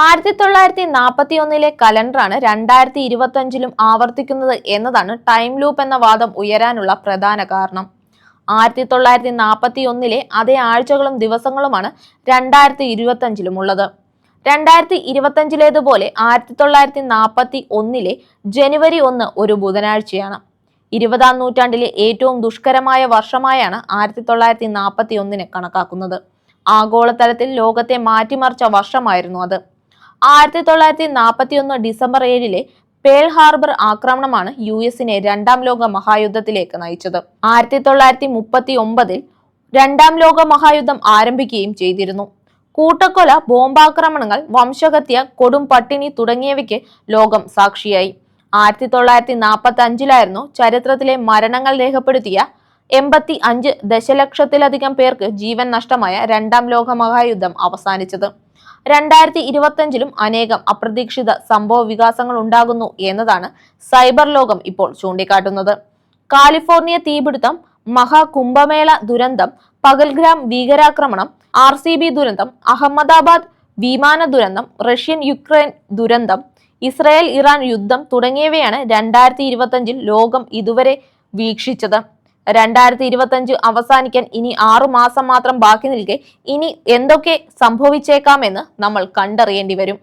ആയിരത്തി തൊള്ളായിരത്തി നാൽപ്പത്തി ഒന്നിലെ കലണ്ടറാണ് രണ്ടായിരത്തി ഇരുപത്തി അഞ്ചിലും ആവർത്തിക്കുന്നത് എന്നതാണ് ടൈം ലൂപ്പ് എന്ന വാദം ഉയരാനുള്ള പ്രധാന കാരണം. ആയിരത്തി തൊള്ളായിരത്തി നാൽപ്പത്തി ഒന്നിലെ അതേ ആഴ്ചകളും ദിവസങ്ങളുമാണ് രണ്ടായിരത്തി ഇരുപത്തി അഞ്ചിലും ഉള്ളത്. രണ്ടായിരത്തി ഇരുപത്തഞ്ചിലേതുപോലെ ആയിരത്തി തൊള്ളായിരത്തി നാൽപ്പത്തി ഒന്നിലെ ജനുവരി ഒന്ന് ഒരു ബുധനാഴ്ചയാണ്. ഇരുപതാം നൂറ്റാണ്ടിലെ ഏറ്റവും ദുഷ്കരമായ വർഷമായാണ് ആയിരത്തി തൊള്ളായിരത്തി നാൽപ്പത്തി ഒന്നിനെ കണക്കാക്കുന്നത്. ആഗോളതലത്തിൽ ലോകത്തെ മാറ്റിമറിച്ച വർഷമായിരുന്നു അത്. ആയിരത്തി തൊള്ളായിരത്തി നാൽപ്പത്തി ഒന്ന് ഡിസംബർ ഏഴിലെ പേൾ ഹാർബർ ആക്രമണമാണ് യു എസിനെ രണ്ടാം ലോക മഹായുദ്ധത്തിലേക്ക് നയിച്ചത്. ആയിരത്തി തൊള്ളായിരത്തി മുപ്പത്തി ഒമ്പതിൽ രണ്ടാം ലോക മഹായുദ്ധം ആരംഭിക്കുകയും ചെയ്തിരുന്നു. കൂട്ടക്കൊല ബോംബാക്രമണങ്ങൾ വംശഹത്യ കൊടും പട്ടിണി തുടങ്ങിയവയ്ക്ക് ലോകം സാക്ഷിയായി. ആയിരത്തി തൊള്ളായിരത്തി നാൽപ്പത്തി അഞ്ചിലായിരുന്നു ചരിത്രത്തിലെ മരണങ്ങൾ രേഖപ്പെടുത്തിയ എൺപത്തി അഞ്ച് ദശലക്ഷത്തിലധികം പേർക്ക് ജീവൻ നഷ്ടമായ രണ്ടാം ലോക മഹായുദ്ധം അവസാനിച്ചത്. രണ്ടായിരത്തി ഇരുപത്തഞ്ചിലും അനേകം അപ്രതീക്ഷിത സംഭവ വികാസങ്ങൾ ഉണ്ടാകുന്നു എന്നതാണ് സൈബർ ലോകം ഇപ്പോൾ ചൂണ്ടിക്കാട്ടുന്നത്. കാലിഫോർണിയ തീപിടുത്തം മഹാകുംഭമേള ദുരന്തം പകൽഗ്രാം ഭീകരാക്രമണം ആർ സി ബി ദുരന്തം അഹമ്മദാബാദ് വിമാന ദുരന്തം റഷ്യൻ യുക്രൈൻ ദുരന്തം ഇസ്രായേൽ ഇറാൻ യുദ്ധം തുടങ്ങിയവയാണ് രണ്ടായിരത്തി ഇരുപത്തഞ്ചിൽ ലോകം ഇതുവരെ വീക്ഷിച്ചത്. രണ്ടായിരത്തി ഇരുപത്തഞ്ച് അവസാനിക്കാൻ ഇനി ആറു മാസം മാത്രം ബാക്കി നിൽക്കെ ഇനി എന്തൊക്കെ സംഭവിച്ചേക്കാമെന്ന് നമ്മൾ കണ്ടറിയേണ്ടി വരും.